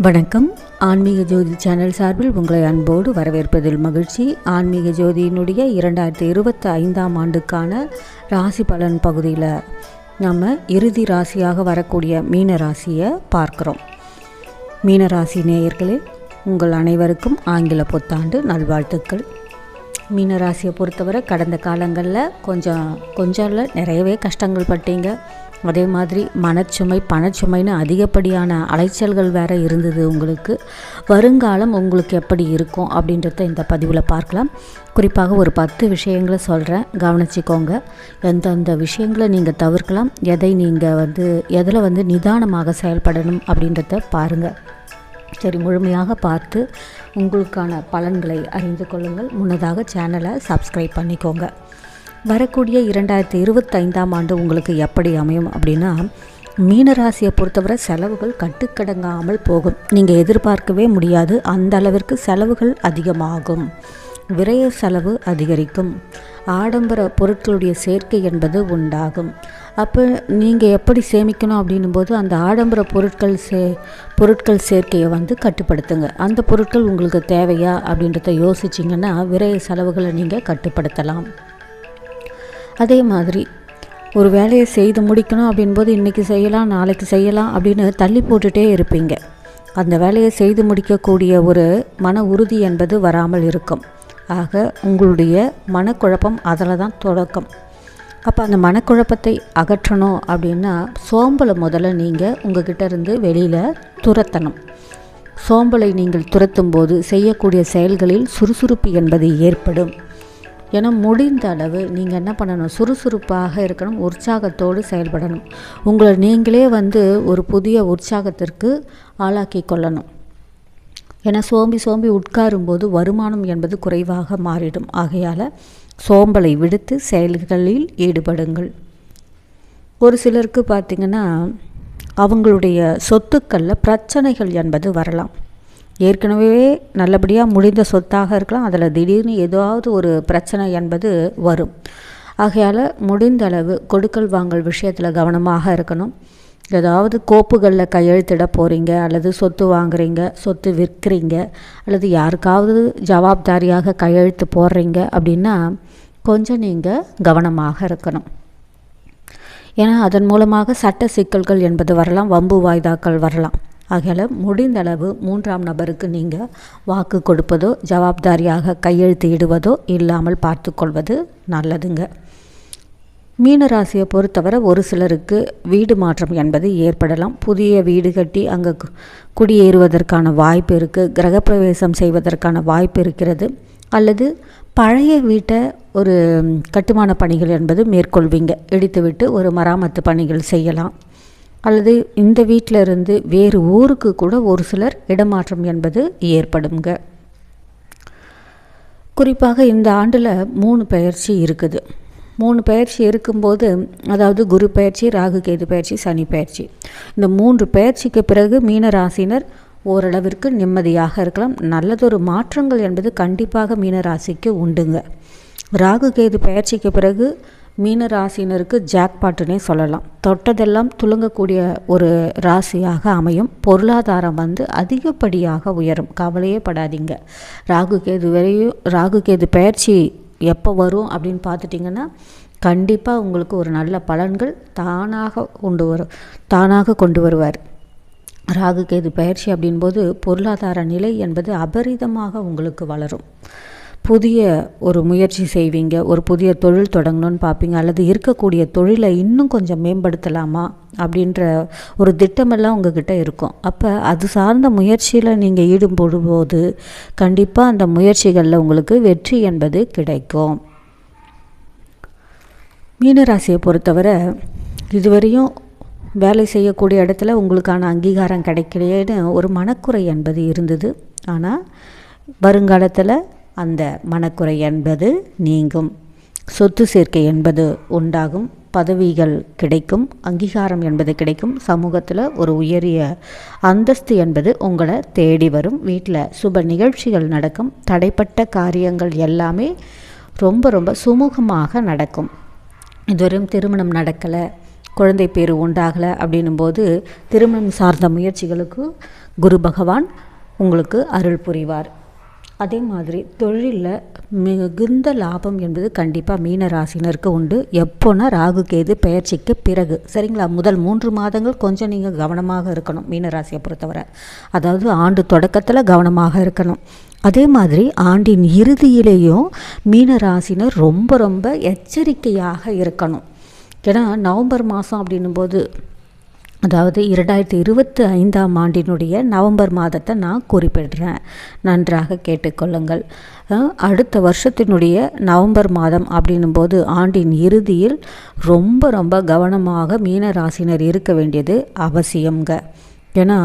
வணக்கம். ஆன்மீக ஜோதி சேனல் சார்பில் உங்களை அன்போடு வரவேற்பதில் மகிழ்ச்சி. ஆன்மீக ஜோதியினுடைய இரண்டாயிரத்தி இருபத்தி ஐந்தாம் ஆண்டுக்கான ராசி பலன் பகுதியில் நம்ம இறுதி ராசியாக வரக்கூடிய மீன ராசியை பார்க்குறோம். மீன ராசி நேயர்களே உங்கள் அனைவருக்கும் ஆங்கில புத்தாண்டு நல்வாழ்த்துக்கள். மீனராசியை பொறுத்தவரை கடந்த காலங்களில் கொஞ்சம் கொஞ்சம் இல்லை நிறையவே கஷ்டங்கள் பட்டீங்க. அதே மாதிரி மனச்சுமை பணச்சுமைன்னு அதிகப்படியான அலைச்சல்கள் வேறு இருந்தது உங்களுக்கு. வருங்காலம் உங்களுக்கு எப்படி இருக்கும் அப்படின்றத இந்த பதிவில் பார்க்கலாம். குறிப்பாக ஒரு பத்து விஷயங்களை சொல்கிறேன் கவனிச்சிக்கோங்க. எந்தெந்த விஷயங்களை நீங்கள் தவிர்க்கலாம் எதை நீங்கள் வந்து எதில் வந்து நிதானமாக செயல்படணும் அப்படின்றத பாருங்கள் சரி முழுமையாக பார்த்து உங்களுக்கான பலன்களை அறிந்து கொள்ளுங்கள். முன்னதாக சேனலை சப்ஸ்கிரைப் பண்ணிக்கோங்க. வரக்கூடிய இரண்டாயிரத்தி இருபத்தைந்தாம் ஆண்டு உங்களுக்கு எப்படி அமையும் அப்படின்னா மீனராசியை பொறுத்தவரை செலவுகள் கட்டுக்கடங்காமல் போகும். நீங்கள் எதிர்பார்க்கவே முடியாது. அந்த அளவிற்கு செலவுகள் அதிகமாகும். விரய செலவு அதிகரிக்கும். ஆடம்பர பொருட்களுடைய சேர்க்கை என்பது உண்டாகும். அப்போ நீங்கள் எப்படி சேமிக்கணும் அப்படின்னும் போது அந்த ஆடம்பர பொருட்கள் சே பொருட்கள் சேர்க்கையை வந்து கட்டுப்படுத்துங்க. அந்த பொருட்கள் உங்களுக்கு தேவையா அப்படின்றத யோசிச்சிங்கன்னா விரைய செலவுகளை நீங்கள் கட்டுப்படுத்தலாம். அதே மாதிரி ஒரு வேலையை செய்து முடிக்கணும் அப்படின்போது இன்றைக்கி செய்யலாம் நாளைக்கு செய்யலாம் அப்படின்னு தள்ளி போட்டுகிட்டே இருப்பீங்க. அந்த வேலையை செய்து முடிக்கக்கூடிய ஒரு மன உறுதி என்பது வராமல் இருக்கும். ஆக உங்களுடைய மனக்குழப்பம் அதில் தான் தொடக்கம். அப்போ அந்த மனக்குழப்பத்தை அகற்றணும் அப்படின்னா சோம்பலை முதல்ல நீங்கள் உங்ககிட்ட இருந்து வெளியில் துரத்தணும். சோம்பலை நீங்கள் துரத்தும் போது செய்யக்கூடிய செயல்களில் சுறுசுறுப்பு என்பது ஏற்படும். ஏன்னா முடிந்த அளவு நீங்கள் என்ன பண்ணணும்? சுறுசுறுப்பாக இருக்கணும் உற்சாகத்தோடு செயல்படணும். உங்களை நீங்களே வந்து ஒரு புதிய உற்சாகத்திற்கு ஆளாக்கி கொள்ளணும். ஏன்னா சோம்பி சோம்பி உட்காரும்போது வருமானம் என்பது குறைவாக மாறிடும். ஆகையால் சோம்பலை விடுத்து செயல்களில் ஈடுபடுங்கள். ஒரு சிலருக்கு பார்த்திங்கன்னா அவங்களுடைய சொத்துக்களில் பிரச்சனைகள் என்பது வரலாம். ஏற்கனவே நல்லபடியாக முடிந்த சொத்தாக இருக்கலாம். அதில் திடீர்னு ஏதாவது ஒரு பிரச்சனை என்பது வரும். ஆகையால் முடிந்த அளவு கொடுக்கல் வாங்கல் விஷயத்தில் கவனமாக இருக்கணும். ஏதாவது கோப்புகளில் கையெழுத்திட போகிறீங்க அல்லது சொத்து வாங்குறீங்க சொத்து விற்கிறீங்க அல்லது யாருக்காவது ஜவாப்தாரியாக கையெழுத்து போடுறீங்க அப்படின்னா கொஞ்சம் நீங்கள் கவனமாக இருக்கணும். ஏன்னா அதன் மூலமாக சட்ட சிக்கல்கள் என்பது வரலாம் வம்பு வாய்தாக்கள் வரலாம். ஆகையால் முடிந்தளவு மூன்றாம் நபருக்கு நீங்கள் வாக்கு கொடுப்பதோ ஜவாப்தாரியாக கையெழுத்து இடுவதோ இல்லாமல் பார்த்து கொள்வது நல்லதுங்க. மீனராசியை பொறுத்தவரை ஒரு சிலருக்கு வீடு மாற்றம் என்பது ஏற்படலாம். புதிய வீடு கட்டி அங்கே குடியேறுவதற்கான வாய்ப்பு இருக்குது கிரகப்பிரவேசம் செய்வதற்கான வாய்ப்பு இருக்கிறது. அல்லது பழைய வீட்டை ஒரு கட்டுமான பணிகள் என்பது மேற்கொள்வீங்க. இடித்துவிட்டு ஒரு மராமத்து பணிகள் செய்யலாம். அல்லது இந்த வீட்டில் இருந்து வேறு ஊருக்கு கூட ஒரு சிலர் இடமாற்றம் என்பது ஏற்படுங்க குறிப்பாக இந்த ஆண்டில் மூணு பயிற்சி இருக்குது. மூணு பயிற்சி இருக்கும்போது அதாவது குரு பயிற்சி ராகு கேது பயிற்சி சனி பயிற்சி. இந்த மூன்று பயிற்சிக்கு பிறகு மீன ராசினர் ஓரளவிற்கு நிம்மதியாக இருக்கலாம். நல்லதொரு மாற்றங்கள் என்பது கண்டிப்பாக மீனராசிக்கு உண்டுங்க. ராகு கேது பயிற்சிக்கு பிறகு மீன ராசினருக்கு ஜாக்பாட்டுனே சொல்லலாம். தொட்டதெல்லாம் துளங்கக்கூடிய ஒரு ராசியாக அமையும். பொருளாதாரம் வந்து அதிகப்படியாக உயரும். கவலையே படாதீங்க. ராகு கேது வரையும் ராகு கேது பயிற்சி எப்போ வரும் அப்படின்னு பார்த்துட்டிங்கன்னா கண்டிப்பாக உங்களுக்கு ஒரு நல்ல பலன்கள் தானாக கொண்டு வரும் தானாக கொண்டு வருவார். ராகு கேது பயிற்சி அப்படின்போது பொருளாதார நிலை என்பது அபரிதமாக உங்களுக்கு வளரும். புதிய ஒரு முயற்சி செய்வீங்க ஒரு புதிய தொழில் தொடங்கணும்னு பார்ப்பீங்க அல்லது இருக்கக்கூடிய தொழிலை இன்னும் கொஞ்சம் மேம்படுத்தலாமா அப்படின்ற ஒரு திட்டமெல்லாம் உங்ககிட்ட இருக்கும். அப்போ அது சார்ந்த முயற்சியில் நீங்கள் ஈடுபடும்போது கண்டிப்பாக அந்த முயற்சிகளில் உங்களுக்கு வெற்றி என்பது கிடைக்கும். மீனராசியை பொறுத்தவரை இதுவரையும் வேலை செய்யக்கூடிய இடத்துல உங்களுக்கான அங்கீகாரம் கிடைக்கலையேன்னு ஒரு மனக்குறை என்பது இருந்தது. ஆனால் வருங்காலத்தில் அந்த மனக்குறை என்பது நீங்கும். சொத்து சேர்க்கை என்பது உண்டாகும். பதவிகள் கிடைக்கும். அங்கீகாரம் என்பது கிடைக்கும். சமூகத்தில் ஒரு உயரிய அந்தஸ்து என்பது உங்களை தேடி வரும். வீட்டில் சுப நிகழ்ச்சிகள் நடக்கும். தடைப்பட்ட காரியங்கள் எல்லாமே ரொம்ப ரொம்ப சுமூகமாக நடக்கும். இதுவரையும் திருமணம் நடக்கலை. குழந்தை பேர் உண்டாகலை அப்படின்னும் போது திருமணம் சார்ந்த முயற்சிகளுக்கு குரு பகவான் உங்களுக்கு அருள் புரிவார். அதே மாதிரி தொழிலில் மிகுந்த லாபம் என்பது கண்டிப்பாக மீன ராசினருக்கு உண்டு. எப்போனா ராகு கேது பெயர்ச்சிக்கு பிறகு. சரிங்களா? முதல் மூன்று மாதங்கள் கொஞ்சம் நீங்கள் கவனமாக இருக்கணும் மீன ராசியை பொறுத்தவரை. அதாவது ஆண்டு தொடக்கத்தில் கவனமாக இருக்கணும். அதே மாதிரி ஆண்டின் இறுதியிலேயும் மீன ராசினர் ரொம்ப ரொம்ப எச்சரிக்கையாக இருக்கணும். ஏன்னா நவம்பர் மாதம் அப்படின்னும் போது அதாவது இரண்டாயிரத்தி இருபத்தி ஐந்தாம் ஆண்டினுடைய நவம்பர் மாதத்தை நான் குறிப்பிடுறேன். நன்றாக கேட்டுக்கொள்ளுங்கள். அடுத்த வருஷத்தினுடைய நவம்பர் மாதம் அப்படின்னும் போது ஆண்டின் இறுதியில் ரொம்ப ரொம்ப கவனமாக மீன ராசினர் இருக்க வேண்டியது அவசியம்ங்க. ஏன்னா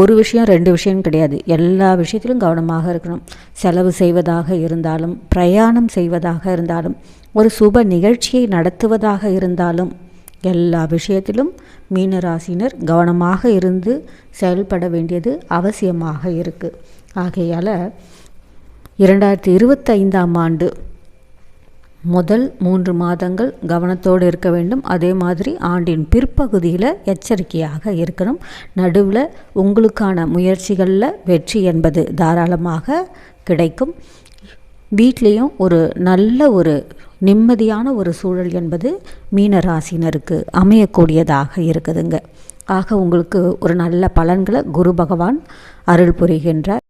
ஒரு விஷயம் ரெண்டு விஷயம் கிடையாது. எல்லா விஷயத்திலும் கவனமாக இருக்கணும். செலவு செய்வதாக இருந்தாலும் பிரயாணம் செய்வதாக இருந்தாலும் ஒரு சுப நிகழ்ச்சியை நடத்துவதாக இருந்தாலும் எல்லா விஷயத்திலும் மீனராசினர் கவனமாக இருந்து செயல்பட வேண்டியது அவசியமாக இருக்குது ஆகையால் இரண்டாயிரத்தி இருபத்தைந்தாம் ஆண்டு முதல் மூன்று மாதங்கள் கவனத்தோடு இருக்க வேண்டும். அதே மாதிரி ஆண்டின் பிற்பகுதியில் எச்சரிக்கையாக இருக்கணும். நடுவில் உங்களுக்கான முயற்சிகளில் வெற்றி என்பது தாராளமாக கிடைக்கும். வீட்லேயும் ஒரு நல்ல ஒரு நிம்மதியான ஒரு சூழல் என்பது மீன ராசினருக்கு அமையக்கூடியதாக இருக்குதுங்க. ஆக உங்களுக்கு ஒரு நல்ல பலன்களை குரு பகவான் அருள் புரிகின்றார்.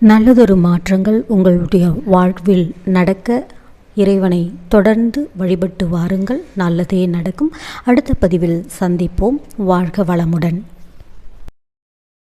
நல்லதொரு மாற்றங்கள் உங்களுடைய வாழ்வில் நடக்க இறைவனை தொடர்ந்து வழிபட்டு வாருங்கள். நல்லதே நடக்கும். அடுத்த பதிவில் சந்திப்போம். வாழ்க வளமுடன்.